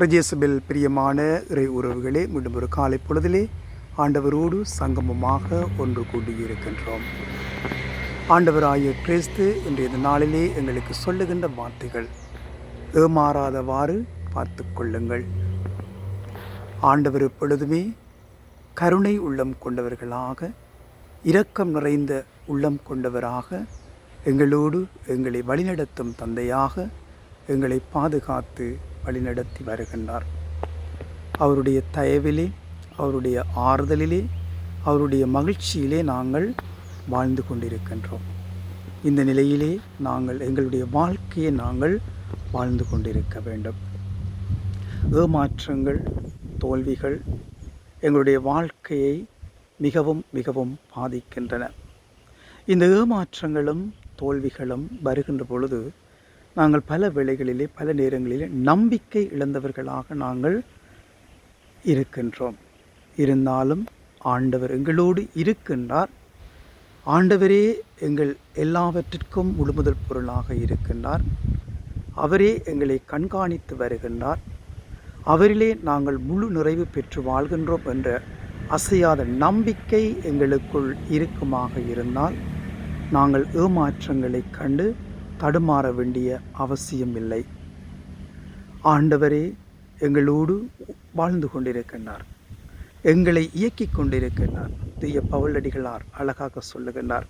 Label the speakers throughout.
Speaker 1: ரஜேசபில் பிரியமான இறை உறவுகளே மீண்டும் ஒரு காலை பொழுதிலே ஆண்டவரோடு சங்கமமாக ஒன்று கூடியிருக்கின்றோம். ஆண்டவராகிய கிறிஸ்து இன்றைய நாளிலே எங்களுக்கு சொல்லுகின்ற வார்த்தைகள் ஏமாறாதவாறு பார்த்து கொள்ளுங்கள். ஆண்டவர் எப்பொழுதுமே கருணை உள்ளம் கொண்டவர்களாக இரக்கம் நிறைந்த உள்ளம் கொண்டவராக எங்களோடு எங்களை வழிநடத்தும் தந்தையாக எங்களை பாதுகாத்து வழிநடத்தி வருகின்றார். அவருடைய தயவிலே அவருடைய ஆறுதலிலே அவருடைய மகிழ்ச்சியிலே நாங்கள் வாழ்ந்து கொண்டிருக்கின்றோம். இந்த நிலையிலே நாங்கள் எங்களுடைய வாழ்க்கையை நாங்கள் வாழ்ந்து கொண்டிருக்க வேண்டும். ஏமாற்றங்கள் தோல்விகள் எங்களுடைய வாழ்க்கையை மிகவும் மிகவும் பாதிக்கின்றன. இந்த ஏமாற்றங்களும் தோல்விகளும் வருகின்ற பொழுது நாங்கள் பல வேளைகளிலே பல நேரங்களிலே நம்பிக்கை இழந்தவர்களாக நாங்கள் இருக்கின்றோம். இருந்தாலும் ஆண்டவர் எங்களோடு இருக்கின்றார். ஆண்டவரே எங்கள் எல்லாவற்றிற்கும் முழுமுதல் பொருளாக இருக்கின்றார். அவரே எங்களை கண்காணித்து வருகின்றார். அவரிலே நாங்கள் முழு நிறைவு பெற்று வாழ்கின்றோம் என்ற அசையாத நம்பிக்கை எங்களுக்குள் இருக்குமாக இருந்தால் நாங்கள் ஏமாற்றங்களைக் கண்டு தடுமாற வேண்டிய அவசியம் இல்லை. ஆண்டவரே எங்களோடு வாழ்ந்து கொண்டிருக்கின்றார். எங்களை இயக்கிக் கொண்டிருக்கின்றார். தூய பவுலடிகளார் அழகாக சொல்லுகின்றார்.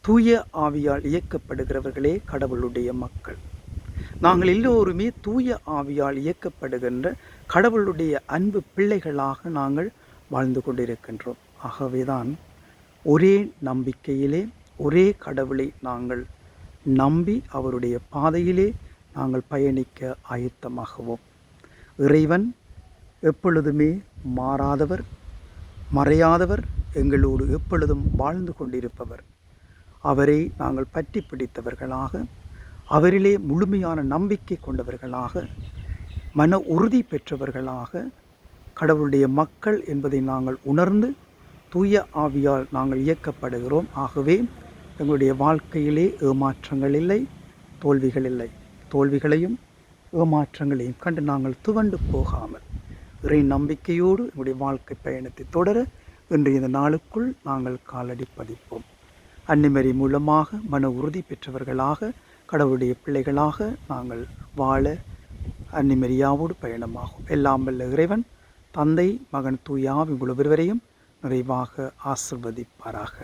Speaker 1: தூய ஆவியால் இயக்கப்படுகிறவர்களே கடவுளுடைய மக்கள். நாங்கள் எல்லோருமே தூய ஆவியால் இயக்கப்படுகின்ற கடவுளுடைய அன்பு பிள்ளைகளாக நாங்கள் வாழ்ந்து கொண்டிருக்கின்றோம். ஆகவேதான் ஒரே நம்பிக்கையிலே ஒரே கடவுளை நாங்கள் நம்பி அவருடைய பாதையிலே நாங்கள் பயணிக்க ஆயத்தமாகுவோம். இறைவன் எப்பொழுதுமே மாறாதவர் மறையாதவர் எங்களோடு எப்பொழுதும் வாழ்ந்து கொண்டிருப்பவர். அவரை நாங்கள் பற்றி பிடித்தவர்களாக அவரிலே முழுமையான நம்பிக்கை கொண்டவர்களாக மன உறுதி பெற்றவர்களாக கடவுளுடைய மக்கள் என்பதை நாங்கள் உணர்ந்து தூய ஆவியால் நாங்கள் இயக்கப்படுகிறோம். ஆகவே எங்களுடைய வாழ்க்கையிலே ஏமாற்றங்கள் இல்லை தோல்விகள் இல்லை. தோல்விகளையும் ஏமாற்றங்களையும் கண்டு நாங்கள் துவண்டு போகாமல் இறை நம்பிக்கையோடு எங்களுடைய வாழ்க்கை பயணத்தை தொடர இன்று இந்த நாளுக்குள் நாங்கள் காலடி பதிப்போம். அன்னிமரி மூலமாக மன உறுதி பெற்றவர்களாக கடவுளுடைய பிள்ளைகளாக நாங்கள் வாழ அன்னிமரியாவோடு பயணமாகும். எல்லாம் வல்ல இறைவன் தந்தை மகன் தூயாவி ஒருவரையும் நிறைவாக ஆசிர்வதிப்பாராக.